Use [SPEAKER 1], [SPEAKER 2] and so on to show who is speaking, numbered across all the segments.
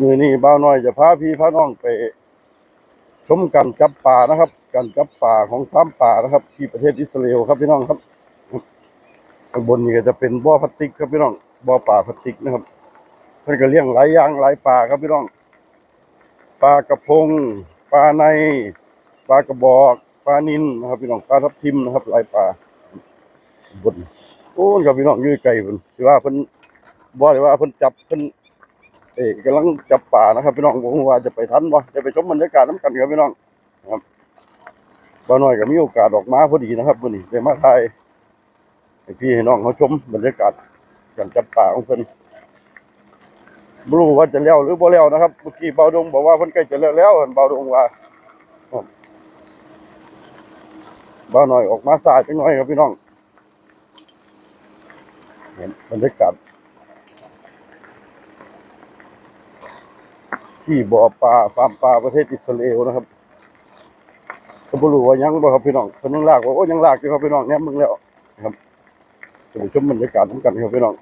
[SPEAKER 1] มือนี้บ่าวน้อยจะพาพี่พาน้องไป ชมการจับป่านะครับ การจับป่าของฟาร์มป่านะครับ ที่ประเทศอิสราเอลครับพี่น้องครับข้างบนนี้ก็จะเป็นบ่อพลาสติกครับพี่น้องบ่อป่าพลาสติกนะครับเพิ่นก็เลี้ยงหลายอย่างหลายป่าครับพี่น้องปลากระพงปลาในปลากระบอก ปลานิลนะครับพี่น้องปลาทับทิมนะครับลายป่าบนโอ้ครับพี่น้องอยู่ไกลเพิ่นคือว่าเพิ่นบ่ได้ว่าเพิ่นจับเพิ่นเอ้กำลังจับป่านะครับพี่น้องผมว่าจะไปทันบ่จะไปชมบรรยากาศน้ำกันครับพี่น้องครับบ่าวน้อยก็มีโอกาสออกมาพอดีนะครับวันนี้ได้มาถ่ายให้พี่ให้น้องเขาชมบรรยากาศการจับป่าของเพิ่นบ่รู้ว่าจะแล้วหรือบ่แล้วนะครับเมื่อกี้เบาดงบอกว่าเพิ่นใกล้จะแล้วแล้วเบาดงว่าครับ บ้าหน่อยออกมาสายจังหน่อยครับพี่น้องเห็นบรรยากาศที่บ่อปลาฟาร์มปลาประเทศอิสราเอลนะครับก็บรู้ว่ายังบ่ครับพี่น้องเพิ่นยังลากว่าโอ้ยังลากอยู่ครับพี่น้องเนี้ยมึงแล้วครับจะไปชมบรรยากาศนำกันครับพี่น้อง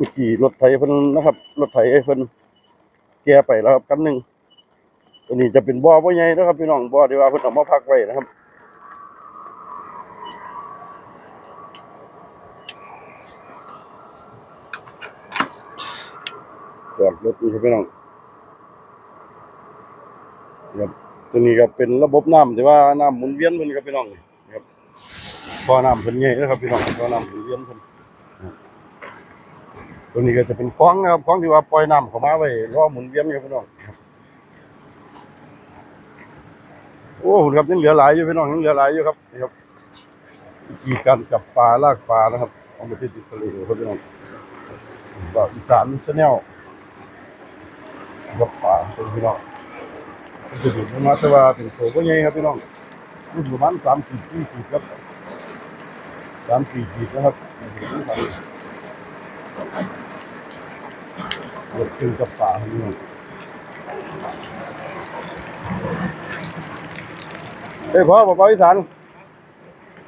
[SPEAKER 1] เมื่อกี้รถไถเพิ่นนะครับ รถไถเพิ่นแก้ไปแล้วครับคันหนึ่งตัวนี้จะเป็นบ่อบ่ใหญ่นะครับพี่น้องบ่อที่ว่าเพิ่นเอามาพักไว้นะครับจอดรถนี่ครับพี่น้องครับตัวนี้ก็เป็นระบบน้ำที่ว่าน้ำหมุนเวียนเพิ่นครับพี่น้องครับบ่อน้ำเพิ่นใหญ่นะครับพี่น้องบ่อน้ำหมุนเวียนเพิ่น ตัวนี้ก็จะเป็นคลองนะครับคลองที่ว่าปล่อยน้ำเข้ามาไว้รอหมุนเวียนครับพี่น้องโอ้ครับยังเหลือหลายอยู่พี่น้องยังเหลือหลายอยู่ครับนี่ครับวิธีการจับปลาลากปลานะครับของประเทศอิสราเอลครับพี่น้องบ่าวอีสานชาแนลจับปลาเป็นพี่น้องจะดูมาแต่ว่าเป็นโถก็ใหญ่ครับพี่น้องนี่ประมาณสามสี่สี่ครับสามสี่ขีนะครับ เด็กกินกับปลาครับพี่น้องไปพ่อบอกไปอีสาน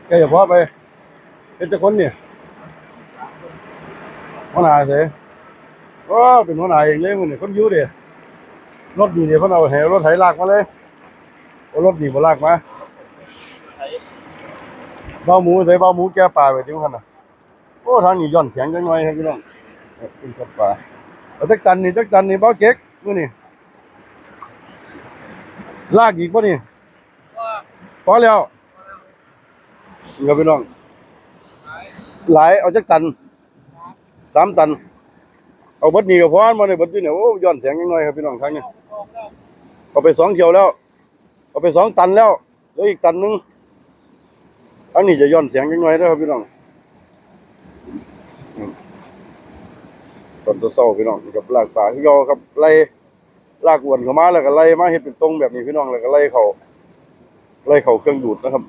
[SPEAKER 1] แกอย่าพ่อไปเป็นแต่คนเนี่ยหัวหน้าเสียว้เป็นหัวหน้าเองเลยมึงเนี่ยคนอยูเดียรถดีเนี่ยพิ่นเอาแหวรถไถลากมาเลยเอารถดีบ่ลากมาเบาหมูใส่เบาหมูแก้ปลาไปถึงขนาด โอ้ทางนี้ย่อนแข็งจังหน่อยครับพี่น้องเอากินกับปลาเอาจักตันนี่จักตันนี่เบาเก๊กมื้อนี่ลากอีกบ่นี่พอแล้วนี่ครับพี่น้อง หลายเอาจักตันสามตัน เอาเบัดนี้ก็พอมาในเบัดนี้เนี่ยโอ้ย้อนแสงยังน้อยครับพี่น้องทางนี้เอาไปสองเที่ยวแล้ว เอาไปสองตันแล้วเหลืออีกตันหนึงอันนี้จะย้อนแสงยังน้อยนะครับพี่น้องอืมต อนเช้าพี่น้องกับลากปลาที่เราครับไล่ลากอวนเข้ามาแล้วก็ไล่มาเฮ็ดเป็นตรงแบบนี้พี่น้องแล้วก็ไล่เขาไล่เขาเครื่องดูดนะครับ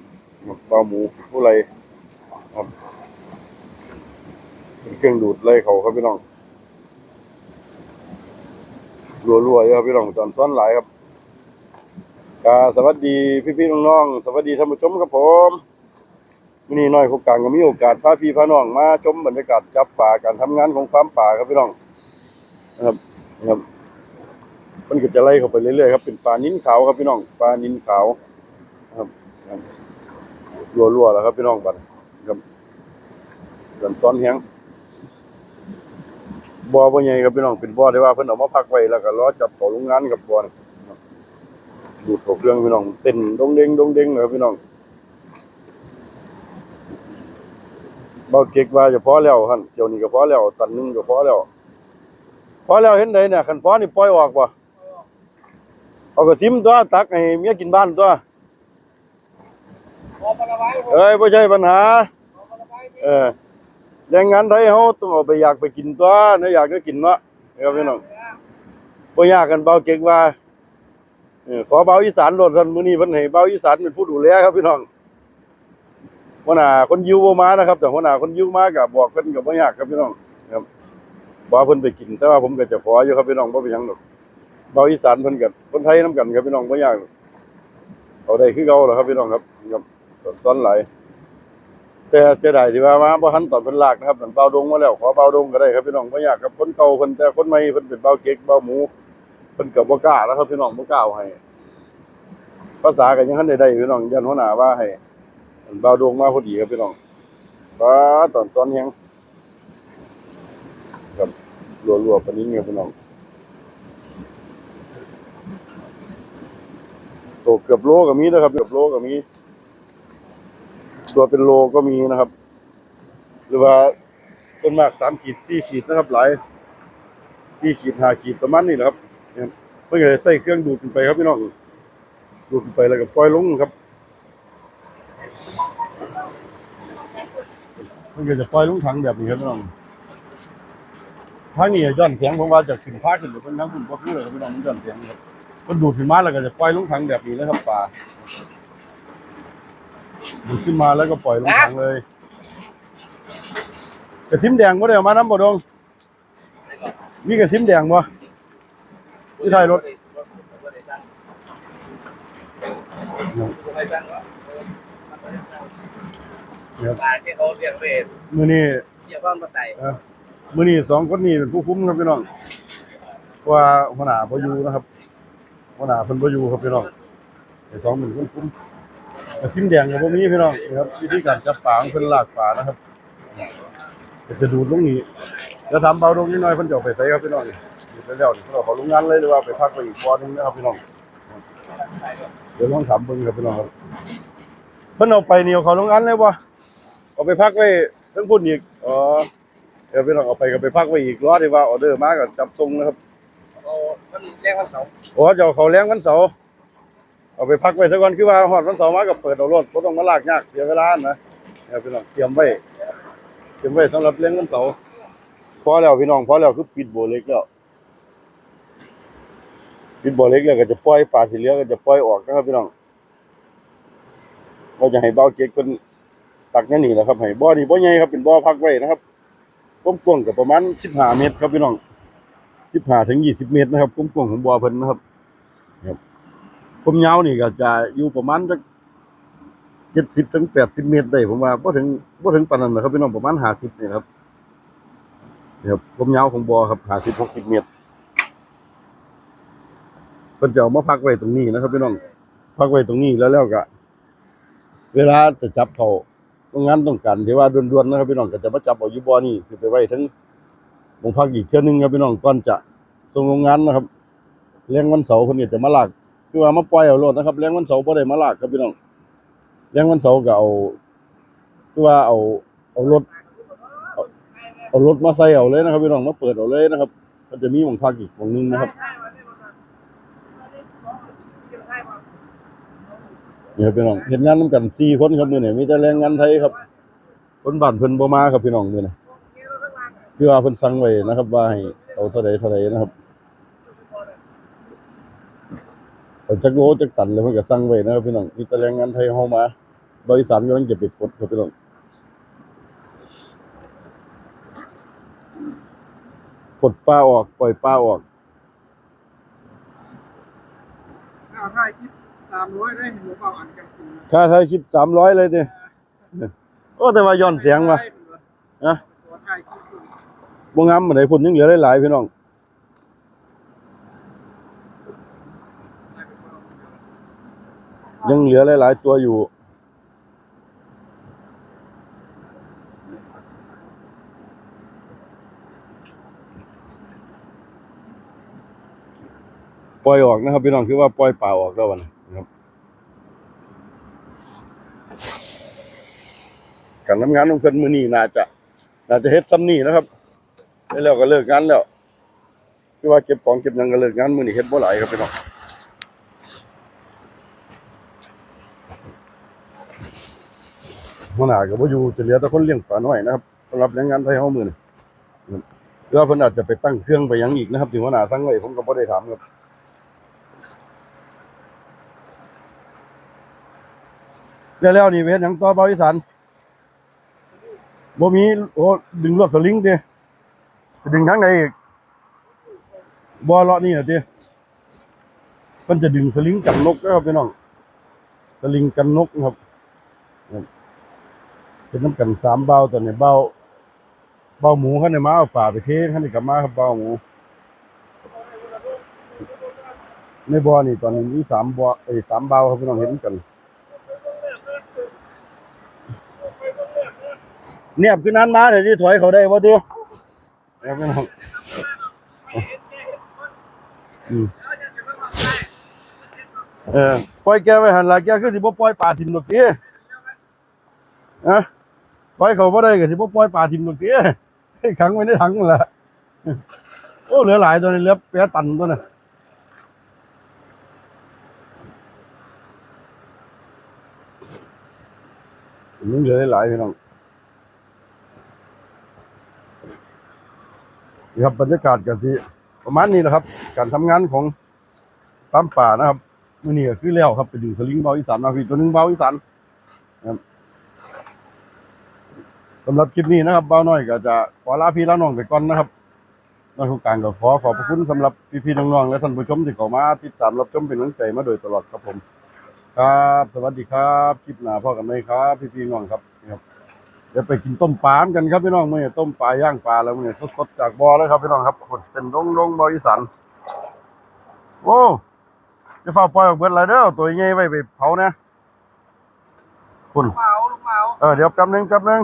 [SPEAKER 1] ปลาหมูผู้ไรครับเป็นเครื่องดูดไล่เขาครับพี่น้องรัวๆเยอะครับพี่น้องตอนซ้อนหลายครับสวัสดีพี่ๆน้องๆสวัสดีท่านผู้ชมครับผม วันนี้น้อยโครงการก็มีโอกาสพาพี่พาน้องมาชมบรรยากาศจับป่าการทำงานของฟาร์มป่าครับพี่น้องนะครับนะครับมันก็จะไล่เข้าไปเรื่อยๆครับเป็นปลานิ้นขาวครับพี่น้องปลานิ้นขาวครับรัวๆแล้วครับพี่น้องบัดครับสันตอนแหงบ่อบ่ใหญ่ครับพี่น้องเป็นบ่อที่ว่าเพิ่นเอามาพักไว้แล้วก็รอจับเข้าโรงงานกับบ่อนี่ครับดูดเขาเครื่องพี่น้องเต้นดงเด้งดงเด้งเลยพี่น้อง บ่เก็กว่าจะพอแล้วหั่นเดี๋ยวนี้ก็พอแล้วตันนึงก็พอแล้วพอแล้วเห็นไดเนี่ยคันพอนี่ปล่อยออกบ่เอาก็ทิมตัวตักให้เมียกินบ้านตัวเอ้ยไม่ใช่ปัญหา เออแรงงานไทยเขาต้องเอาไปอยากไปกินตัวเนื้ออยากก็กินเนาะครับพี่น้องบ่ยากกันเบาเก่งว่าเออขอเบาอีสานโดดท่านมือนี้เพิ่นให้เบาอีสานเป็นผู้ดูแลครับพี่น้อง หัวหน้าคนยิวบ่มานะครับ แต่หัวหน้าคนยิวมาก็บบอกเพิ่นก็บ่ยากครับพี่น้องครับบ่เพิ่นไปกิน แต่ว่าผมก็จะขออยู่ครับพี่น้องบ่เป็นหยังดอกเบาอีสานเพิ่นก็คนไทยนํกันครับพี่น้องบ่ยากเอาได้คือเก่าแหล้วครับพี่น้องครับครับตอนไหลแต่เสียดที่ว่ามาบ่ทันตอนเพิ่นลากนะครับนั่นเบาดงมาแล้วขอเบาดงก็ได้ครับพี่น้องบ่ยากครับคนเก่าเพิ่นแต่คนใหม่เพิ่นเป็นเบาเก๊กเบาหมูเพิ่นก็บ่กล้าแล้วครับพี่น้องบ่กล้าเอาให้ภาษากันยังทันได้ได้พี่น้องยันหัวหน้าว่าให้ บาดวงมาพอดีครับพี่น้องป้าตอนตอนยังกับรัวๆปนนี้ครับพี่น้องโตเกือบโลก็มีนะครับ เกือบโลก็มี ตัวเป็นโลก็มีนะครับ หรือว่าต้นมากสามขีดสี่ขีดนะครับ หลายสี่ขีดห้าขีดประมาณนี้แหละครับเนี่ยเพื่อจะใส่เครื่องดูดขึ้นไปครับพี่น้องดูดไปแล้วก็ปล่อยลงครับ มันก็จะปล่อยลงถังแบบนี้ครับพี่น้องทางนี้ย้อนเสียงผมว่าจะขึ้นพาขึ้นหรือเป็นทั้งคุณพ่อคือเลยครับพี่น้องมันย้อนเสียงครับมันดูดขึ้นมาแล้วก็จะปล่อยลงถังแบบนี้เลยครับปลาดูดขึ้นมาแล้วก็ปล่อยลงถังเลยกระทิมแดงบ่ได้เอามาน้ำบ่ดงมีกระทิมแดงบ่ที่ท้ายรถ
[SPEAKER 2] ตายที่เขาเรียกเวท
[SPEAKER 1] มื้อนี้
[SPEAKER 2] เกี่ยวข้องกับไต
[SPEAKER 1] เอ่อมื้อนี้สองคนนี้เป็นผู้คุมครับพี่น้องเพราะว่าหัวหน้าบ่อยู่นะครับหัวหน้าเพิ่นบ่อยู่ครับพี่น้องไอ้สองเป็นคนคุมแต่ทิมแดงก็บ่มีพี่น้องนี่ครับวิธีการจับปลาของเพิ่นลากปลานะครับก็จะดูดลงนี้แล้วทำเบาลงนิดหน่อยเพิ่นจะเอาไปใส่ครับพี่น้องนี่ไปแล้วนี่เพิ่นเอาเขาโรงงานเลยหรือว่าไปพักไว้อีกบ่อนึงนะครับพี่น้องเดี๋ยวลองถามเบิ่งครับพี่น้องครับเพิ่นเอาไปนี่เอาเขาโรงงานเลยบ่ เอาไปพักไว้เพิ่งพุ่นอีกอ๋อเดี๋ยวพี่น้องเอาไปก็ไปพักไว้อีกรอที่ว่าออเดอร์มาก็จับส่งนะครับ
[SPEAKER 2] โอ้มันแจ้งวันเสาร์
[SPEAKER 1] โอ้เจ้าเขาแรงวันเสาร์เอาไปพักไว้ซะก่อนคือว่าฮอดวันเสาร์มาก็เปิดเอารถบ่ต้องมาลากยากเสียเวลานะเดี๋ยวพี่น้องเตรียมไว้เตรียมไว้สำหรับเลี้ยงวันเสาร์พอแล้วพี่น้องพอแล้วคือปิดโบเล็กแล้วปิดโบเล็กแล้วก็จะปล่อยปลาที่เหลือก็จะปล่อยออกนะครับพี่น้องเราจะให้เบาเก๊กเพิ่น ตักแค่นี้แหละครับให้บ่อนี่บ่ใหญ่ครับเป็นบ่อพักไว้นะครับกว้างกับประมาณ15เมตรครับพี่น้อง15ถึง20เมตรนะครับกว้างของบ่อเพิ่นนะครับครับความยาวนี่ก็จะอยู่ประมาณสัก70ถึง80เมตรได้ผมว่าบ่ถึงบ่ถึงปานนั้นนะครับพี่น้องประมาณ50นี่ครับนี่ครับความยาวของบ่อครับ50 60เมตรเพิ่นจะเอามาพักไว้ตรงนี้นะครับพี่น้องพักไว้ตรงนี้แล้วแล้วก็เวลาจะจับเขา งานต้องการที่ว่าด่วนๆนะครับพี่น้องก็จะมาจับเอาอยู่บ่อนี่คือไปไว้ทั้งโรงพักอีกเทื่อนึงครับพี่น้องก่อนจะส่งโรงงานนะครับเลี้ยงวันเสาร์เพิ่นก็จะมาลากคือว่ามาปล่อยเอารถนะครับเลี้ยงวันเสาร์บ่ได้มาลากครับพี่น้องเลี้ยงวันเสาร์ก็เอาคือว่าเอาเอารถเอาเอารถมาใส่เอาเลยนะครับพี่น้องมาเปิดเอาเลยนะครับก็จะมีโรงพักอีกโรงนึงนะครับ นี่ครับพี่น้องเฮ็ดงานนํกัน4คนครับมื้อนี้มีแต่แรงงานไทยครับ คนบ้านเพิ่นบ่มาครับพี่น้องมือนี้คือว่าเพิ่นสั่งไว้นะครับ ว่าให้เอาเท่าใดเท่าใดนะครับเอาจักโลจักตันเลยเพิ่นก็สั่งไว้นะครับพี่น้องมีแต่แรงงานไทยเฮามาบริษัทกำลังจะไปกดครับพี่น้องกดปลาออกปล่อยปลาออก
[SPEAKER 2] เอาถ่ายคลิป สามร้อยได้หมูเปล่าอันกันสี
[SPEAKER 1] ค่าถ่ายคลิป300เลยเนี่ยโอ้แต่ว่าย้อนเสียงว่ะนะ
[SPEAKER 2] ตัวถ่ายคลิปอยู่
[SPEAKER 1] บ่งามมื้อใดพุ่นยังเหลือหลายๆพี่น้องยังเหลือหลายๆตัวอยู่ ปล่อยออกนะครับพี่น้องคือว่าปล่อยป่าออกแล้ววันนะครับ การทำงานของเพิ่นมื้อนี้น่าจะน่าจะเฮ็ดซ้ำนี่นะครับแล้วก็เลิกงานแล้วคือว่าเก็บของเก็บหยังก็เลิกงานมื้อนี้เฮ็ดบ่หลายครับพี่น้องหัวหน้าก็บ่อยู่จะเหลือแต่คนเลี้ยงปลาน้อยนะครับสำหรับแรงงานไทยเฮามื้อนี้หรือว่าเพิ่นอาจจะไปตั้งเครื่องไปหยังอีกนะครับที่หัวหน้าสั่งไว้ผมก็บ่ได้ถามครับแล้วนี่ไปเฮ็ดหยังต่อเบาอีสาน บ่มีโอ้ดึงลวดสลิงเด้จะดึงทั้งไหนอีกบอเลาะนี่เหรอทีมันจะดึงสลิงกันนกนะครับพี่น้องสลิงกันนกนะครับเป็นน้ำกันสามเบาแต่เนี่ยเบาเบาหมูข้างในมาเอาฝ่าไปเทข้างในกลับมาครับเบาหมูในบ่อนี่ตอนนี้มีสามบ่อเอ้สามเบาครับพี่น้องเห็นกัน เนียบขึ้นนั้นมาเดี๋ยวที่ถอยเขาได้บ่ติครับพี่น้องเออปล่อยแกไว้หันหละแกคือสิบ่ปล่อยปลาทิ่มดอกติอะปล่อยเขาบ่ได้ก็สิบ่ปล่อยปลาทิมดอกติให้ขังไว้ในถังนั่นล่ะโอ้เหลือหลายตัวนี้เหลือแปดตันตัวน่ะมันเหลือหลายพี่น้อง นี่ครับบรรยากาศกันที่ประมาณนี้แหละครับ การทำงานของตามป่านะครับมื่อนี้ก็คือแล้วครับไปดึงสลิงเบาอีสานมาพี่ตัวนึงเบาอีสานนะครับสำหรับคลิปนี้นะครับเบาน้อยก็จะขอลาพี่ลาน้องไปก่อนนะครับน้องทุกการก็ขอขอบพระคุณสำหรับพี่ๆน้องๆและท่านผู้ชมที่เข้ามาติดตามรับชมเป็นกำลังใจมาโดยตลอดครับผม ครับ สวัสดีครับ คลิปหน้าพ่อกันไหมครับ พี่พี่น้องครับครับ เดี๋ยวไปกินต้มปลากันครับพี่น้องมื่อนี้ต้มปลาย่างปลาแล้วมื่อนี้สดๆจากบ่อเลยครับพี่น้องครับคนเป็นลงลงบ่ออีสานโอ้จะฝ้าปล่อยออกเบิดอะไรเด้อตัวใหญ่ไว้ไปเผานะคุณ
[SPEAKER 2] ลูกเมาลูกเมา
[SPEAKER 1] เออเดี๋ยวแป๊บหนึงแป๊บหนึง